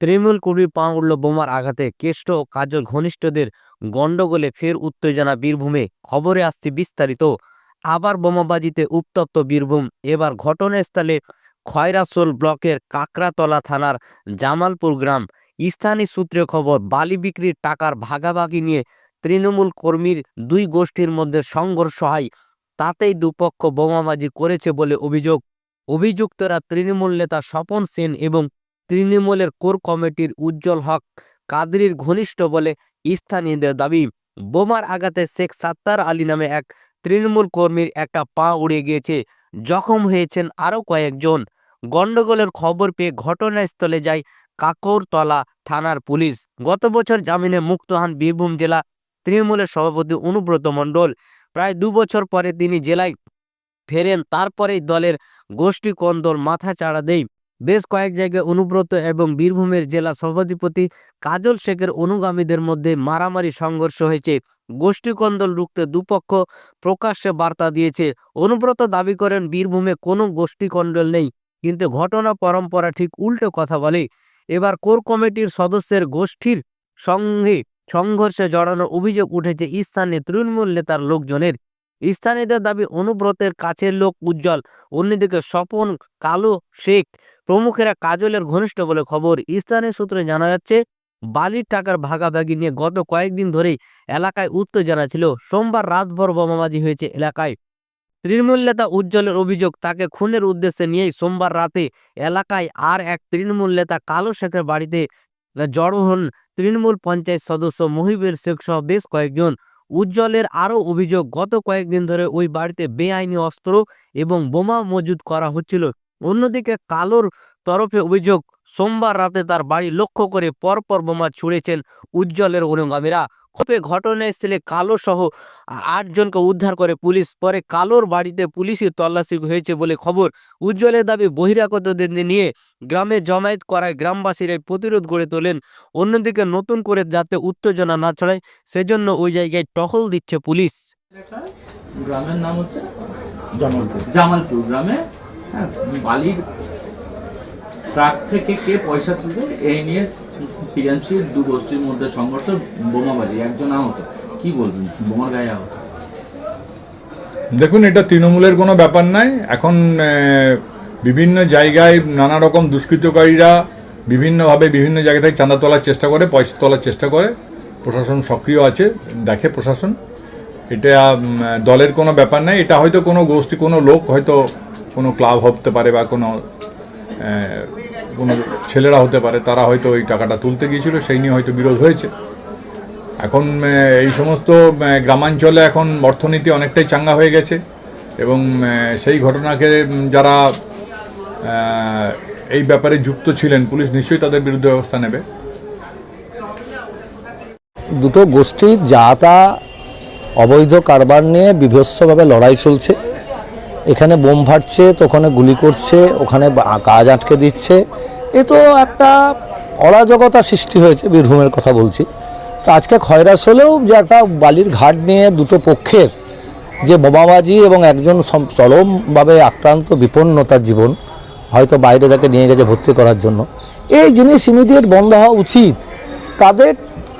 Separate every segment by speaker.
Speaker 1: তৃণমূল কর্মীর পা উড়ল বোমার আঘাতে কেষ্ট ও কাজল ঘনিষ্ঠদের গণ্ডগোলে ফের উত্তেজনা বীরভূমে। খবরে আসছে বিস্তারিত। আবার বোমাবাজিতে উত্তপ্ত বীরভূম। এবার ঘটনাস্থলে খয়রাসোল ব্লকের কাকরাতলা থানার জামালপুর গ্রাম। স্থানীয় সূত্রে খবর, বালি বিক্রির টাকার ভাগাভাগি নিয়ে তৃণমূল কর্মীর দুই গোষ্ঠীর মধ্যে সংঘর্ষ হয়। তাতেই দুপক্ষ বোমাবাজি করেছে বলে অভিযোগ। অভিযুক্তরা তৃণমূল নেতা স্বপন সেন এবং তৃণমূলের কোর কমিটির উজ্জ্বল হক, কাদরির ঘনিষ্ঠ বলে স্থানীয়দের দাবি। বোমার আঘাতে শেখ সাত্তার আলী নামে এক তৃণমূল কর্মীর একটা পা উড়ে গিয়েছে। জখম হয়েছেন আরও কয়েকজন। গন্ডগোলের খবর পেয়ে ঘটনাস্থলে যায় কাকরতলা থানার পুলিশ। গত বছর জামিনে মুক্ত হন বীরভূম জেলা তৃণমূলের সভাপতি অনুব্রত মণ্ডল। প্রায় দু বছর পরে তিনি জেলায় ফেরেন, তারপরেই দলের গোষ্ঠী কন্দল মাথা চাড়া দেয়। বেশ কয়েক জায়গায় অনুব্রত এবং বীরভূমের জেলা সভাধিপতি কাজল শেখের অনুগামীদের মধ্যে মারামারি সংঘর্ষ হয়েছে। গোষ্ঠীকন্দল রুখতে দুপক্ষ প্রকাশ্যে বার্তা দিয়েছে। অনুব্রত দাবি করেন, বীরভূমে কোনো গোষ্ঠীকন্দল নেই, কিন্তু ঘটনা পরম্পরা ঠিক উল্টো কথা বলে। এবার কোর কমিটির সদস্যের গোষ্ঠীর সঙ্গে সংঘর্ষে জড়ানোর অভিযোগ উঠেছে স্থানীয় তৃণমূল নেতার লোকজনের। স্থানীয়দের দাবি, অনুব্রতের কাছের লোক উজ্জ্বল, অন্যদিকে স্বপন কালো শেখ প্রমুখেরা কাজলের ঘনিষ্ঠ বলে খবর। স্থানীয় সূত্রে জানা যাচ্ছে, বালির টাকার ভাগাভাগি নিয়ে গত কয়েকদিন ধরেই এলাকায় উত্তেজনা ছিল। সোমবার রাতভর বোমাবাজি হয়েছে এলাকায়। তৃণমূল নেতা উজ্জ্বলের অভিযোগ, তাকে খুনের উদ্দেশ্যে নিয়েই সোমবার রাতে এলাকায় আর এক তৃণমূল নেতা কালো শেখের বাড়িতে জড়ো হন তৃণমূল পঞ্চায়েত সদস্য মহিবের শেখ সহ বেশ কয়েকজন। উজ্জ্বলের আরও অভিযোগ, গত কয়েকদিন ধরে ওই বাড়িতে বেআইনি অস্ত্র এবং বোমা মজুদ করা হচ্ছিল। অন্যদিকে কালোর তরফে অভিযোগ, সোমবার রাতে তার বাড়ি লক্ষ্য করে পরপর বোমা ছুঁড়েছেন উজ্জ্বলের অনুগামীরা। খোপে ঘটনাস্থলে কালো সহ আটজনকে উদ্ধার করে পুলিশ, পরে কালোর বাড়িতে পুলিশি তল্লাশি হয়েছে বলে খবর। উজ্জ্বলের দাবি বহিরাগতদের নিয়ে গ্রামে জমায়েত করায় গ্রামবাসীরাই প্রতিরোধ গড়ে তোলেন। অন্যদিকে নতুন করে যাতে উত্তেজনা না ছড়ায়, সেজন্য ওই জায়গায় টহল দিচ্ছে পুলিশ।
Speaker 2: গ্রামের নাম হচ্ছে
Speaker 3: জামালপুর।
Speaker 2: জামালপুর গ্রামে হ্যাঁ বালির ট্রাক থেকে কে পয়সা তুলবে, এই নিয়ে টিএমসির দু গোষ্ঠীর মধ্যে সংঘর্ষ, বোমাবাজি, একজন আহত। কি বলবেন? বোমার গায়ে আহত।
Speaker 3: দেখুন, এটা তৃণমূলের কোনো ব্যাপার নাই। এখন বিভিন্ন জায়গায় নানা রকম দুষ্কৃতকারীরা বিভিন্নভাবে বিভিন্ন জায়গা থেকে চাঁদা তোলার চেষ্টা করে, পয়সা তোলার চেষ্টা করে। প্রশাসন সক্রিয় আছে, দেখে প্রশাসন। এটা দলের কোনো ব্যাপার নাই। এটা হয়তো কোনো গোষ্ঠী, কোনো লোক হয়তো কোনো ক্লাব হতে পারে বা কোনো কোনো ছেলেরা হতে পারে, তারা হয়তো ওই টাকাটা তুলতে গিয়েছিল, সেই নিয়ে হয়তো বিরোধ হয়েছে। এখন এই সমস্ত গ্রামাঞ্চলে এখন অর্থনীতি অনেকটাই চাঙ্গা হয়ে গেছে এবং সেই ঘটনাকে যারা এই ব্যাপারে যুক্ত ছিলেন, পুলিশ নিশ্চয়ই তাদের বিরুদ্ধে ব্যবস্থা নেবে।
Speaker 4: দুটো গোষ্ঠীর যা তা অবৈধ কারবার নিয়ে বিভৎসভাবে লড়াই চলছে। এখানে বোম ফাটছে, তো ওখানে গুলি করছে, ওখানে কাজ আটকে দিচ্ছে। এ তো একটা অরাজকতা সৃষ্টি হয়েছে, বীরভূমের কথা বলছি। তো আজকে খয়রাস হলেও যে একটা বালির ঘাট নিয়ে দুটো পক্ষের যে বোমাবাজি এবং একজন চরমভাবে আক্রান্ত বিপন্ন তার জীবন, হয়তো বাইরে তাকে নিয়ে গেছে ভর্তি করার জন্য। এই জিনিস ইমিডিয়েট বন্ধ হওয়া উচিত। তাদের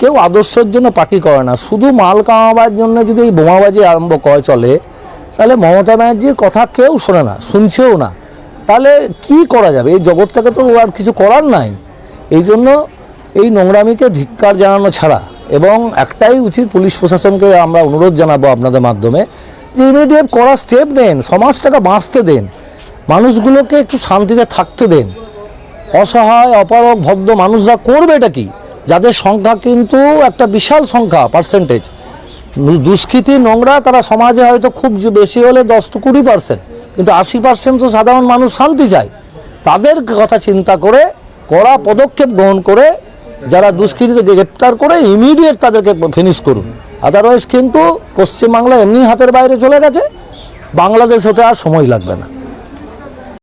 Speaker 4: কেউ আদর্শের জন্য পার্টি করে না। শুধু মাল কামাবার জন্য যদি এই বোমাবাজি আরম্ভ করে চলে তাহলে মমতা ব্যানার্জির কথা কেউ শোনে না, শুনছেও না। তাহলে কি করা যাবে? এই জগৎটাকে তো আর কিছু করার নাই। এই জন্য এই নোংরামিকে ধিক্কার জানানো ছাড়া এবং একটাই উচিত পুলিশ প্রশাসনকে আমরা অনুরোধ জানাব আপনাদের মাধ্যমে যে ইমিডিয়েট করা স্টেপ নেন, সমাজটাকে বাঁচতে দেন, মানুষগুলোকে একটু শান্তিতে থাকতে দেন। অসহায় অপারক ভদ্র মানুষরা করবে এটা কি? যাদের সংখ্যা কিন্তু একটা বিশাল সংখ্যা পার্সেন্টেজ দুষ্কৃতি নোংরা, তারা সমাজে হয়তো খুব বেশি হলে দশ টু কুড়ি পার্সেন্ট, কিন্তু আশি পার্সেন্ট তো সাধারণ মানুষ শান্তি চায়। তাদের কথা চিন্তা করে, কড়া পদক্ষেপ গ্রহণ করে, যারা দুষ্কৃতীকে গ্রেপ্তার করে ইমিডিয়েট তাদেরকে ফিনিশ করুন। আদারওয়াইজ কিন্তু পশ্চিমবাংলা এমনি হাতের বাইরে চলে গেছে, বাংলাদেশ হতে আর সময় লাগবে না।